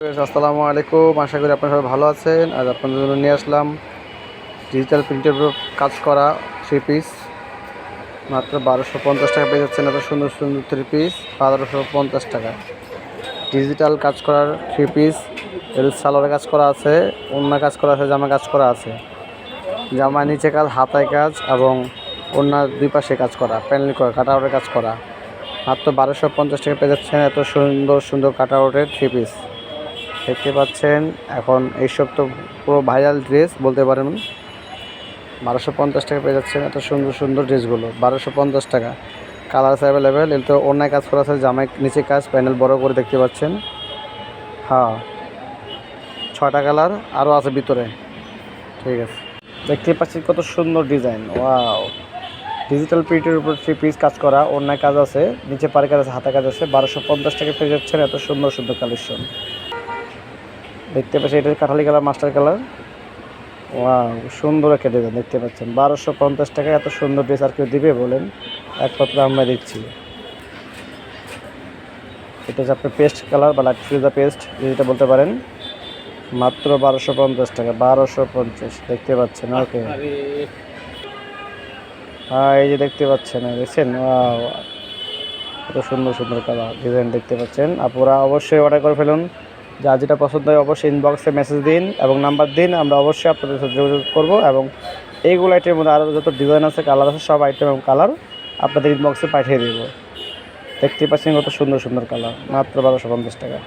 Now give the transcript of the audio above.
আসসালামু আলাইকুম। আশা করি আপনারা সবাই ভালো আছেন। আজ আপনাদের জন্য নিয়ে আসলাম ডিজিটাল প্রিন্টের উপর কাজ করা থ্রি পিস মাত্র বারোশো পঞ্চাশ টাকা পেয়ে যাচ্ছেন এত সুন্দর সুন্দর থ্রি পিস বারোশো পঞ্চাশ টাকা। ডিজিটাল কাজ করার থ্রি পিস এর সালোয়ারের কাজ করা আছে অন্য কাজ করা আছে, জামা কাজ করা আছে। জামা নিচে কাজ, হাতায় কাজ এবং অন্য দুই পাশে কাজ করা প্যানেল করা কাটাউটের কাজ করা। মাত্র বারোশো পঞ্চাশ টাকা পেয়ে যাচ্ছেন এত সুন্দর সুন্দর কাটাউটের থ্রি পিস দেখতে পাচ্ছেন, এখন এইসব তো পুরো ভাইরাল ড্রেস বলতে পারেন। বারোশো পঞ্চাশ টাকা পেয়ে যাচ্ছেন এত সুন্দর সুন্দর ড্রেসগুলো বারোশো পঞ্চাশ টাকা। কালার আছে অ্যাভেলেবেল এর তো অন্যায় কাজ করা আছে, জামাই নিচে কাজ প্যানেল বড় করে দেখতে পাচ্ছেন। হ্যাঁ ছয়টা কালার আরও আছে ভিতরে। ঠিক আছে। দেখতে পাচ্ছেন কত সুন্দর ডিজাইন ওয়াও ডিজিটাল প্রিন্টের উপর থ্রি পিস কাজ করা, অন্যায় কাজ আছে, নিচে পারে কাজ আছে, হাতে কাজ আছে, বারোশো পঞ্চাশ টাকা পেয়ে যাচ্ছেন এত সুন্দর সুন্দর কালেকশন দেখতে পাচ্ছি এটা কাঠালি কালার, মাস্টার কালার। ওয়াও, সুন্দর একটা ডিজাইন দেখতে পাচ্ছেন। বারোশো পঞ্চাশ টাকা এত সুন্দর ড্রেস আর কেউ দিবে বলেন? একমাত্র আমরা দিচ্ছি এটা হচ্ছে আপনার পেস্ট কালার বা লাইট ফ্রিজা পেস্ট যেটা বলতে পারেন। মাত্র বারোশো পঞ্চাশ টাকা, বারোশো পঞ্চাশ, দেখতে পাচ্ছেন ওকে হ্যাঁ এই যে দেখতে পাচ্ছেন, দেখছেন? কত সুন্দর সুন্দর কালার ডিজাইন দেখতে পাচ্ছেন। আপনারা অবশ্যই অর্ডার করে ফেলুন। যা যেটা পছন্দ হয় অবশ্যই ইনবক্সে মেসেজ দিন এবং নাম্বার দিন, আমরা অবশ্যই আপনাদের সাথে যোগাযোগ করব এবং এইগুলো আইটেমের মধ্যে আরও যত ডিজাইন আছে কালার আছে, সব আইটেম এবং কালার আপনাদের ইনবক্সে পাঠিয়ে দেবো। দেখতে পাচ্ছেন কত সুন্দর সুন্দর কালার মাত্র বারোশো পঞ্চাশ টাকা।